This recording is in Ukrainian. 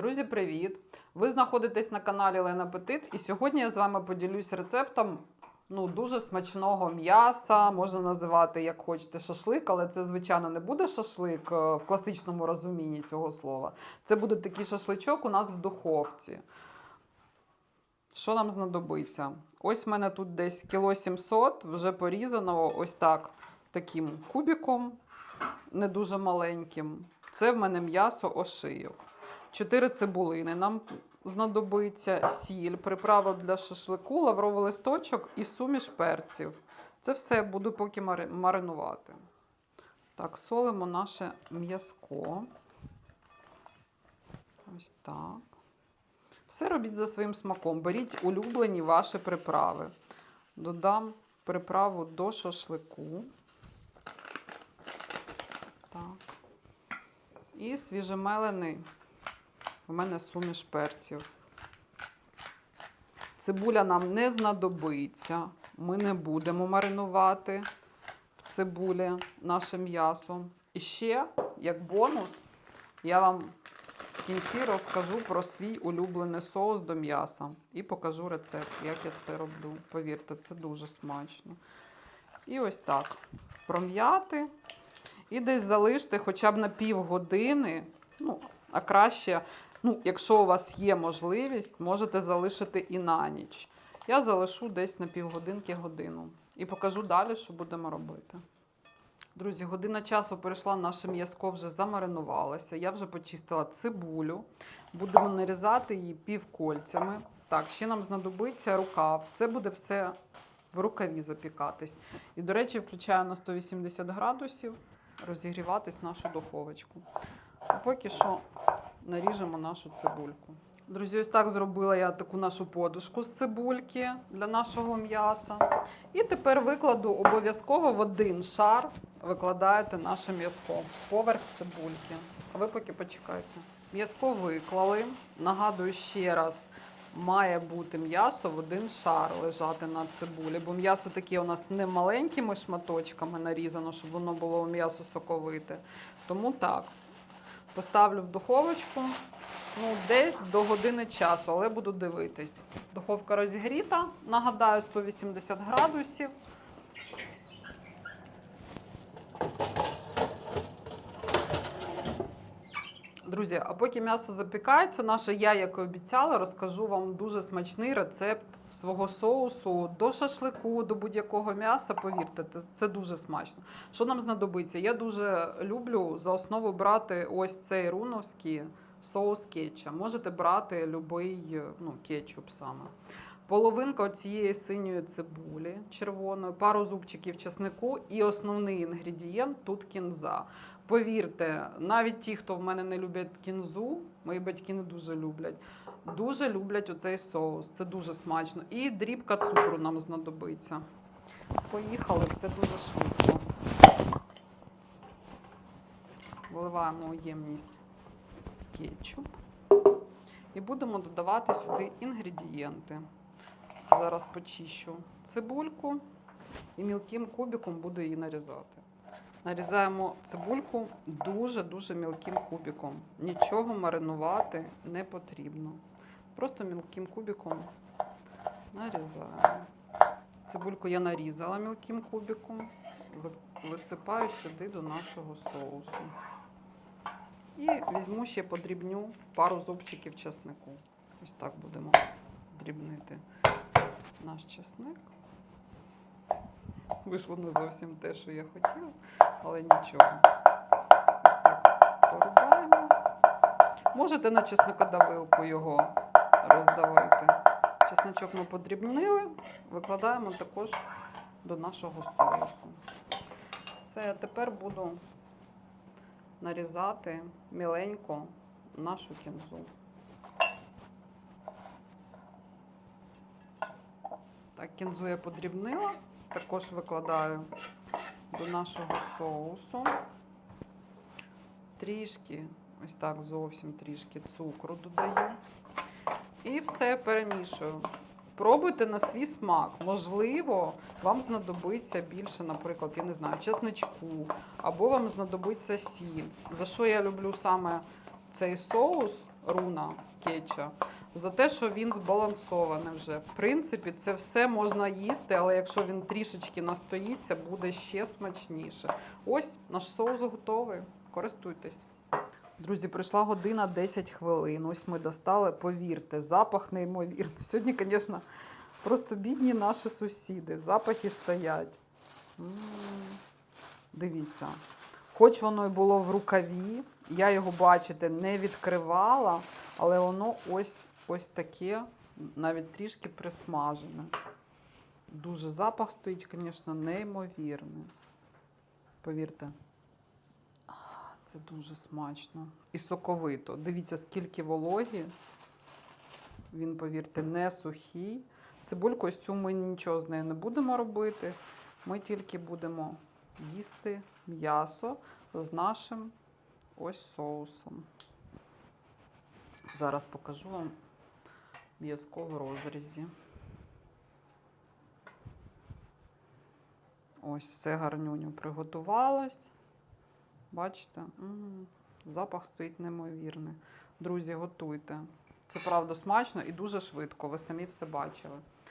Друзі, привіт! Ви знаходитесь на каналі Лена Петит, і сьогодні я з вами поділюсь рецептом ну, дуже смачного м'яса. Можна називати як хочете шашлик, але це, звичайно, не буде шашлик е, в класичному розумінні цього слова. Це буде такий шашличок у нас в духовці. Що нам знадобиться? Ось в мене тут десь кіло 700, вже порізано ось так, таким кубиком, не дуже маленьким. Це в мене м'ясо ошийок. 4 цибулини нам знадобиться, сіль, приправа для шашлику, лавровий листочок і суміш перців. Це все буду поки маринувати. Так, солимо наше м'язко. Ось так. Все робіть за своїм смаком. Беріть улюблені ваші приправи. Додам приправу до шашлику. Так. І свіжемелений у мене суміш перців. Цибуля нам не знадобиться. Ми не будемо маринувати в цибулі наше м'ясо. І ще, як бонус, я вам в кінці розкажу про свій улюблений соус до м'яса і покажу рецепт, як я це роблю. Повірте, це дуже смачно. І ось так. Пром'яти. І десь залиште хоча б на півгодини. Ну, а краще, ну, якщо у вас є можливість, можете залишити і на ніч. Я залишу десь на півгодинки годину. І покажу далі, що будемо робити. Друзі, година часу перейшла, наше м'язко вже замаринувалося. Я вже почистила цибулю. Будемо нарізати її півкольцями. Так, ще нам знадобиться рукав. Це буде все в рукаві запікатись. І, до речі, включаю на 180 градусів розігріватись нашу духовочку. А поки що наріжемо нашу цибульку. Друзі, ось так зробила я таку нашу подушку з цибульки для нашого м'яса. І тепер викладу обов'язково в один шар викладаєте наше м'язко поверх цибульки. А ви поки почекайте. М'язко виклали. Нагадую ще раз, має бути м'ясо в один шар лежати на цибулі, бо м'ясо таке у нас не маленькими шматочками нарізано, щоб воно було м'ясо соковите. Тому так, поставлю в духовочку ну, десь до години часу, але буду дивитись. Духовка розігріта, нагадаю, 180 градусів. Друзі, а поки м'ясо запікається, наше я, як і обіцяла, розкажу вам дуже смачний рецепт свого соусу до шашлику, до будь-якого м'яса. Повірте, це, дуже смачно. Що нам знадобиться? Я дуже люблю за основу брати ось цей руновський соус кетча. Можете брати будь-який ну, кетчуп саме. Половинка цієї синьої цибулі червоної, пару зубчиків чеснику і основний інгредієнт тут кінза. Повірте, навіть ті, хто в мене не люблять кінзу, мої батьки не дуже люблять, дуже люблять оцей соус. Це дуже смачно. І дрібка цукру нам знадобиться. Поїхали, все дуже швидко. Виливаємо у ємність кетчуп. І будемо додавати сюди інгредієнти. Зараз почищу цибульку і мілким кубиком буду її нарізати. Нарізаємо цибульку дуже-дуже мілким кубиком. Нічого маринувати не потрібно. Просто мілким кубиком нарізаємо. Цибульку я нарізала мілким кубиком, висипаю сюди до нашого соусу. І візьму ще подрібню пару зубчиків чеснику. Ось так будемо дрібнити наш чесник. Вийшло не зовсім те, що я хотіла, але нічого. Ось так порубаємо. Можете на чесникодавилку його роздавити. Чесночок ми подрібнили, викладаємо також до нашого соусу. Все, тепер буду нарізати міленько нашу кінзу. Так, кінзу я подрібнила, також викладаю до нашого соусу. Трішки, ось так, зовсім трішки цукру додаю. І все перемішую. Пробуйте на свій смак. Можливо, вам знадобиться більше, наприклад, я не знаю, чесничку, або вам знадобиться сіль. За що я люблю саме цей соус? Руна кетча. За те, що він збалансований вже. В принципі, це все можна їсти, але якщо він трішечки настоїться, буде ще смачніше. Ось наш соус готовий. Користуйтесь. Друзі, прийшла година 10 хвилин. Ось ми достали. Повірте, запах неймовірний. Сьогодні, звісно, просто бідні наші сусіди. Запахи стоять. М, Дивіться. Хоч воно і було в рукаві, я його, бачите, не відкривала, але воно ось, ось таке, навіть трішки присмажене. Дуже запах стоїть, звісно, неймовірний. Повірте. Це дуже смачно. І соковито. Дивіться, скільки вологі. Він, повірте, не сухий. Цибульку ось цю ми нічого з нею не будемо робити. Ми тільки будемо їсти м'ясо з нашим ось соусом. Зараз покажу вам в розрізі. Ось все гарнюню приготувалось. Бачите? М, Запах стоїть неймовірний. Друзі, готуйте. Це правда смачно і дуже швидко. Ви самі все бачили.